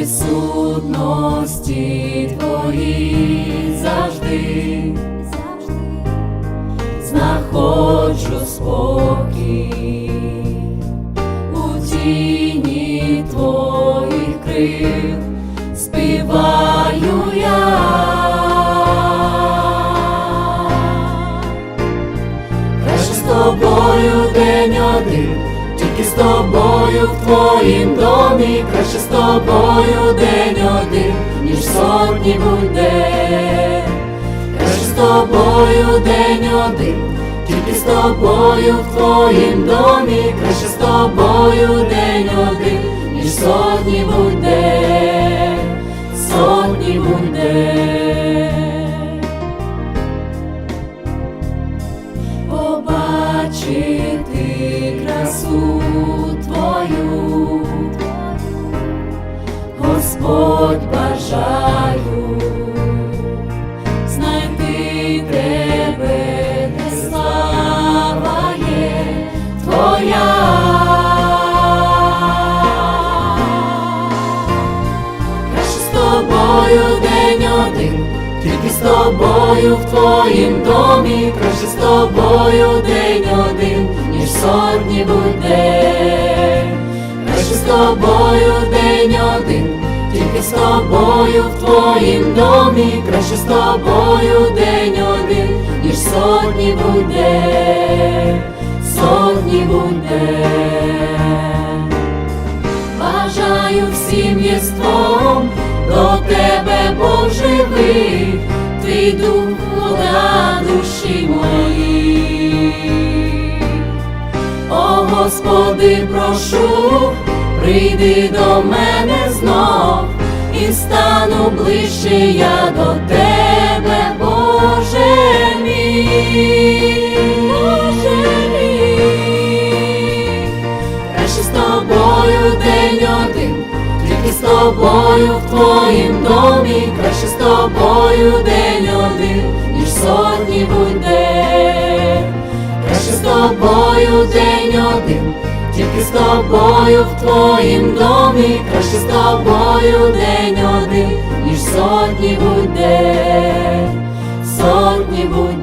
Присутності Твоїй завжди. Завжди знаходжу спокій у тіні твоїх крил. Співаю я. Краще з тобою день один, з тобою в твоїм домі, краще з тобою день один, ніж сотні буде. Краще з тобою день один, тільки з тобою в твоїм домі, краще з тобою день один, ніж сотні буде, тобою день один, тільки з тобою в твоїм домі, краще з тобою день один, ніж сотні буде. Краще з тобою день один, тільки з тобою в твоїм домі, краще з тобою день один, ніж сотні буде, сотні буде. Бажаю всім єством твій дух душі мої. О Господи, прошу, прийди до мене знов і стану ближче я до тебе, Боже мій, Боже мій. Краще з тобою день один, тільки з тобою в твоїм домі, краще з тобою тобою день один, тільки з тобою в твоїм домі, краще з тобою день один, ніж сотні будь день, сотні будь